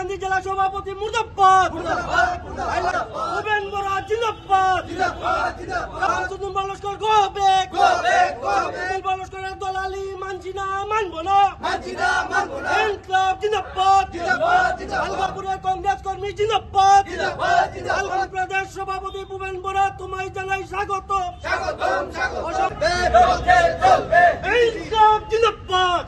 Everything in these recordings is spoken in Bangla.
হাইলাকান্দি জেলা সভাপতি মুর্দাবাদ ভূপেন বরা জিন্দাবাদ শামসুদ্দিন বালস্কর গো বেক শামসুদ্দিন বালস্করের দলালি মানছি না মানবো না। কংগ্রেস কর্মী জিন্দাবাদ প্রদেশ সভাপতি ভূপেন বরা তোমায় জানাই স্বাগত। ইনকলাব জিন্দাবাদ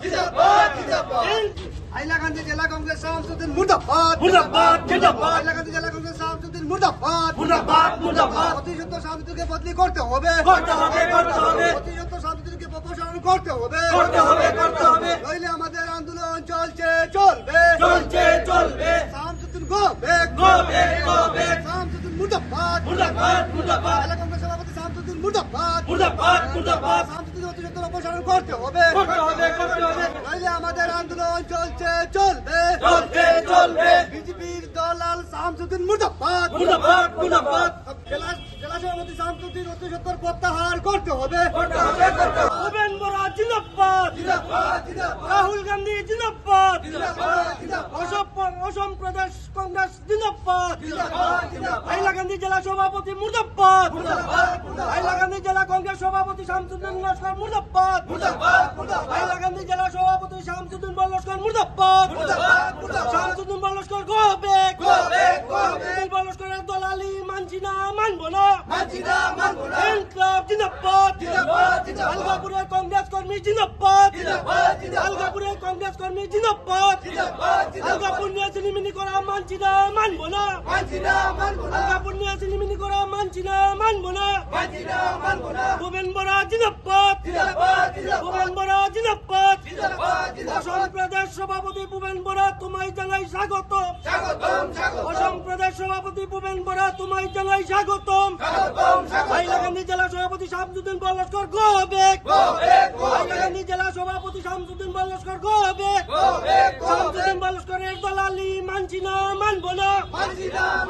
হাইলাকান্দি জেলা কংগ্রেস সভাপতি মুর্দাবাদ মুর্দাবাদ জিন্দাবাদ হাইলাকান্দি জেলা কংগ্রেস সভাপতি মুর্দাবাদ মুর্দাবাদ মুর্দাবাদ অতিরিক্ত সভাপতিকে বদলি করতে হবে। করতে হবে করতে হবে। অতিরিক্ত সভাপতিকে অপসারণ করতে হবে। করতে হবে করতে হবে। নইলে আমাদের আন্দোলন চলছে চলবে। চলছে চলবে। Shamsuddin go back go back go back Shamsuddin মুর্দাবাদ মুর্দাবাদ মুর্দাবাদ জেলা কংগ্রেস সভাপতি শামসুদ্দিন মুর্দাবাদ মুর্দাবাদ মুর্দাবাদ শামসুদ্দিন অতিরিক্ত অপসারণ করতে হবে। করতে হবে আন্দোলন চলছে চলবে চলছে চলবে। বিজেপির দলাল শামসুদ্দিন মুর্দাবাদ মুর্দাবাদ মুর্দাবাদ জেলা জেলা সভাপতি শামসুদ্দিন অতি সত্তর প্রত্যাহার করতে হবে। করতে হবে করতে হবে। ভূপেন বরা জিন্দাবাদ। রাহুল গান্ধী জিন্দাবাদ। অসম অসম প্রদেশ কংগ্রেস জিন্দাবাদ। হাইলাকান্দি জেলা সভাপতি মুর্দাবাদ হাইলাকান্দি জেলা কংগ্রেস সভাপতি শামসুদ্দিন লস্কর মুর্দাবাদ হাইলাকান্দি জেলা শামসুদ্দিন বল্লস্কর মুর্দাবাদ শামসুদ্দিন বল্লস্কর গো বেক শামসুদ্দিন বল্লস্করের দলালি মানছি না মানবো না ইনকলাব জিন্দাবাদ আলগাপুরের কংগ্রেস কর্মী জিন্দাবাদ আলগাপুরের কংগ্রেস কর্মী জিন্দাবাদ আলগাপুর নিয়ে সিলিমিনি করা মানছি না মানবো না আলগাপুর নিয়ে সিলিমিনি করা মানছি না মানবো না ভুবেন বরা জিন্দাবাদ ভুবেন বরা জিন্দাবাদ অসম প্রদেশ সভাপতি ভুবেন বরা তোমায় জানাই স্বাগত অসম প্রদেশ সভাপতি ভুবেন বরা তোমায় জানাই স্বাগতম। হাইলাকান্দি জেলা সভাপতি শামসুদ্দিন বল্লস্কর গো বেক হাইলাকান্দি জেলা সভাপতি শামসুদ্দিন বল্লস্কর গো বেক শামসুদ্দিন বল্লস্করের দলালি মানছি না মানবো না